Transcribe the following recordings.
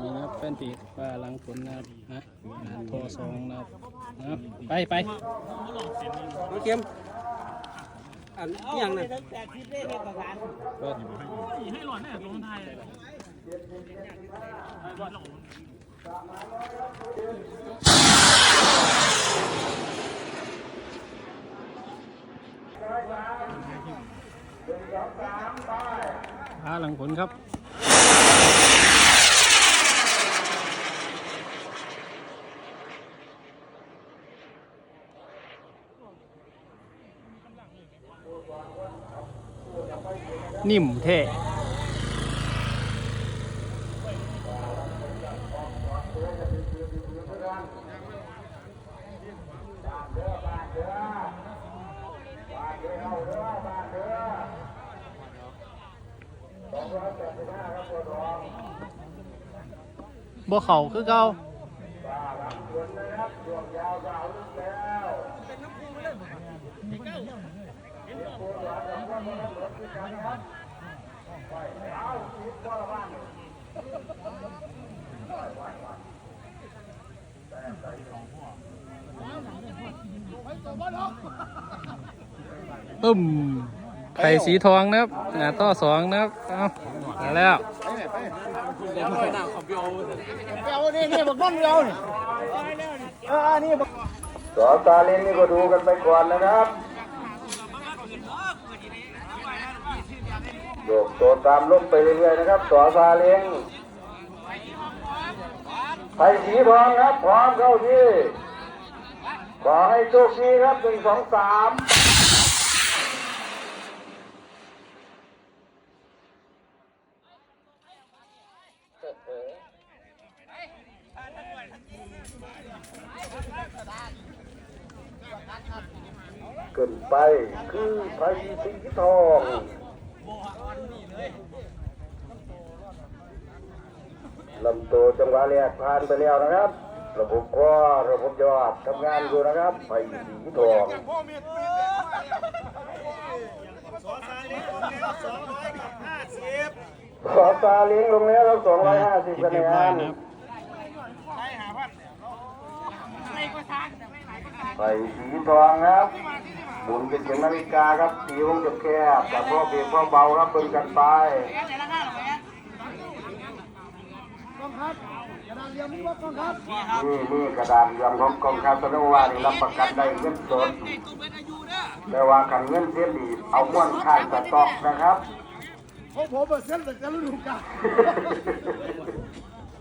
นี่นะครับแฟนเพจว่าหลังผลนะครับนะงานทอสองนะครับนะครับไปไปน้องเกมอันนี้ยังน่ะก็หาหลังผลครับ นิ่มเท่บ่เขาคือเก่า ตึ้มไข่สีทองนะครับต่อสองนะครับเอามาแล้วเอานี่นี่บักมันเอานี่เออนี่บักสอตาเลนนี่ก็ดูกันไปก่อนนะครับ โยกตัวตามลมไปเรื่อยๆนะครับสอซาเลงไทยสีทองครับ พร้อมเข้าที่ขอให้โชคดีครับหนึ่งสองสามขึ้นไปคือไทยสีทอง ลำตัวจังหวะแรกผ่านไปแล้วนะครับ ระบบคอระบบยอดทำงานอยู่นะครับไทยสีทองขอตาเลี้ยงลงแล้วสองร้อยห้าสิบคะแนนไฟสีทองครับหมุนเป็นเข็มนาฬิกาครับสีวงจะแคบแต่พ่อเบรกพ่อเบาครับเบิ่งกันไป ครับกระดานเรียมนี่ว่ากองครับนี่นี่กระดานยำของกองคาสโนวานี่รับประกันได้เงินสดแต่ว่าขันเงินเสียดีเอาม้วนข้างสต็อกนะครับของผมเปอร์เซ็นต์แต่จะฤดูกาล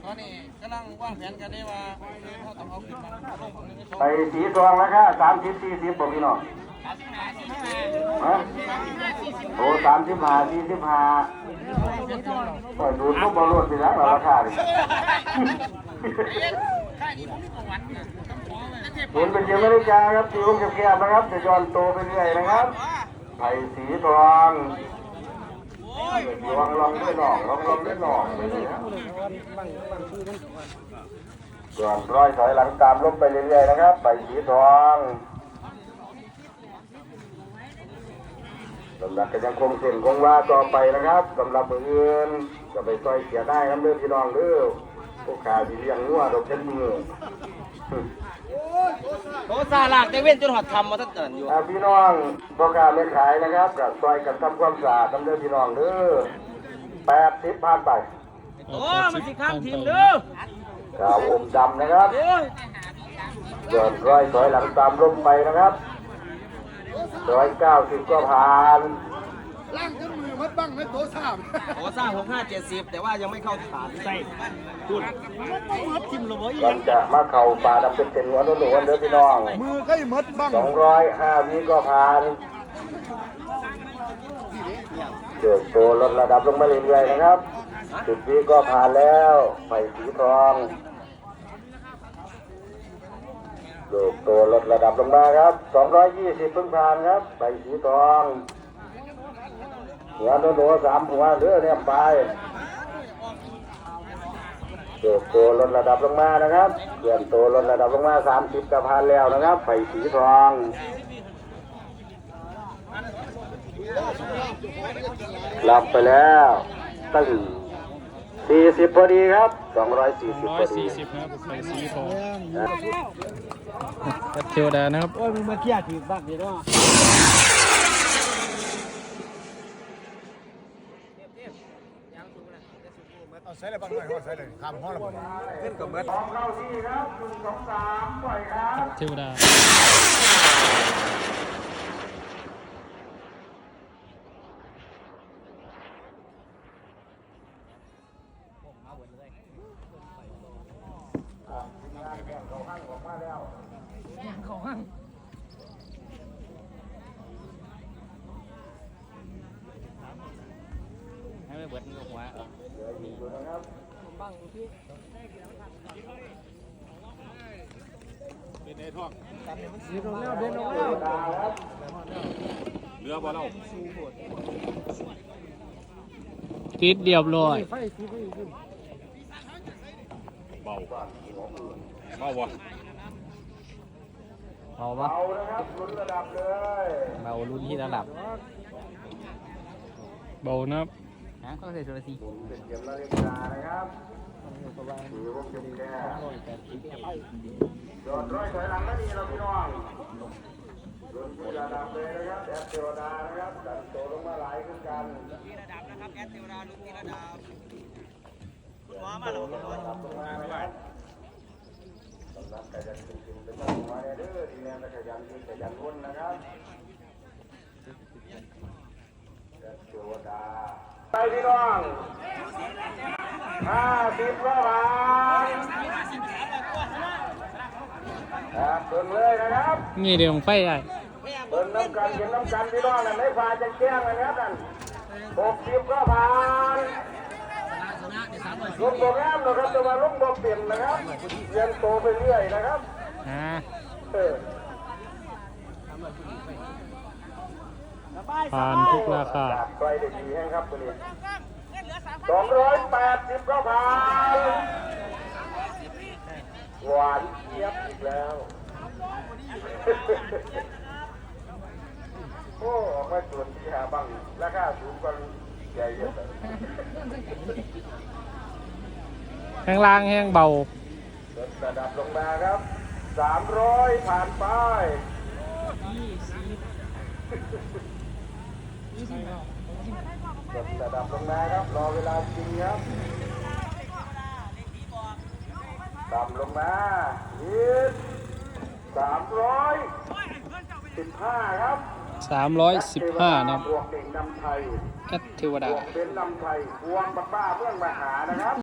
ตอนนี้กำลังวางแผนกันได้ว่าเขาต้องเอาขึ้นมาลงของนึงไปสีทองนะครับสามสิบสี่สิบบอกพี่น้องฮะโอ้สามสิบห้าสี่สิบห้า ปล่อยดูดลูกบอลลูนไปแล้วราคาดิเห็นเป็นเยอเมริกาครับสีวงแคบๆนะครับจะย้อนโตไปเรื่อยนะครับไผ่สีทองลองลองด้วยหน่องลองลองด้วยหน่องไปเลยนะส่วนร้อยถอยหลังตามลบไปเรื่อยๆนะครับไผ่สีทอง สำหรับก็ยังคงเส้นคงว่าต่อไปนะครับสำหรับมืออื่นจะไปซอยเสียได้ครับเรื่องพี่น้องเด้อพวกขาที่เลี้ยงงัวดอกเช่นมือโตซาลากได้เว้นจนหอดทำมาตั้งแต่อยู่อ่าพี่น้องประกล้าศไม่ขายนะครับกับซอยกันทำความสะอาดทำเด้อพี่น้องเด้อแปดสิบพันไปโอ้มันสิข้างทีมเด้อกาวอมดำนะครับโอ้ยเดินร้อยถอยหลังตามลมไปนะครับ ร้อยเก้าสิบก็ผ่านล่างจนมือมัดบังให้โตสามโตซ่าหกห้าเจ็ดสิบแต่ว่ายังไม่เข้าฐานใช่คุณมันต้องมัดทิมหรอวะอีก่อนจะมาเข่าป่าดำเป็นเต็นหัวโนุ่นๆเด้อพี่น้องมือก็มัดบังสองร้อยห้าวิก็ผ่านเกิดโตลดระดับลงมาเรื่อยๆนะครับสิบวิก็ผ่านแล้วไฟสีทอง โยกตัวลดระดับลงมาครับ 220พิ่งผ่านครับใบสีทองหัวโนโนสามหัวเรือเนี่ยไปโยกตัวลดระดับลงมานะครับเปลี่ยนตัวลดระดับลงมา 30กับผ่านแล้วนะครับใบสีทองรับไปแล้วตึ้ง สี่สิบพอดีครับสองร้อยสี่สิบร้อพยอดีสี่สิบนะครับไข่สีทองแอดเทวดานะครับ โอ้ยมึงมาเที่ยวถือบ้างดีเนาะเอาใส่เลยบ้างหน่อยเอาใส่เลยข้ามห้องแล้วบ่ของเข้าที่ครับหนึ่งสองสามปล่อยครับ เทวดา ติดเรียบร้อยเอาปะเอานะครับลุ้นระดับเลยเรารุ่นที่ระดับเบานะครับนะก็ใส่โซลาซีเป็นเข็มนาฬิกานะครับ โดดร้อยถอยหลังก็ดีเราพี่น้องลุ้นที่ระดับเลยนะครับแอดเทวดานะครับดันโตลงมาหลายขึ้นกันที่ระดับนะครับแอดเทวดาลุ้นที่ระดับว้ามาแล้วนะครับสำนักขยันจริงๆเป็นต้องมาเด้อดีแน่ขยันจริงขยันรุ่นนะครับแอดเทวดาไปพี่น้อง ห้าสิบละบาทครับเบิ่งเลยนะครับนี่เดี๋ยวไฟได้เบิ่งน้ำกันเห็นน้ำกันพี่น้องนั่นไม่ฟ้าจะแก้งเลยนะครับนั่นหกสิบก็ผ่านลงโปรแกรมนะครับจะมาลงบอเปลี่ยนนะครับเรียนโตไปเรื่อยนะครับอ่าเออผ่านทุกราคาจากไกลเด็กดีแห้งครับตัวนี้ สองร้อยแปดสิบก็ผ่านหวานเจี๊ยบอีกแล้ว โอ้ออกมาส่วนที่หาบังราคาสูงกว่าใหญ่เยอะเลยข้างล่างแห้งเบาลดระดับลงมาครับสามร้อยผ่านไป ลดระดับลงมาครับ รอเวลาจริงครับต่ำลงมาอีกสามร้อยสิบห้าครับ315นะครับบวกเด็กนำไทยแอดเทวดาบวกเป็นนำไทยบวงบ้าเมืองมหานะครับ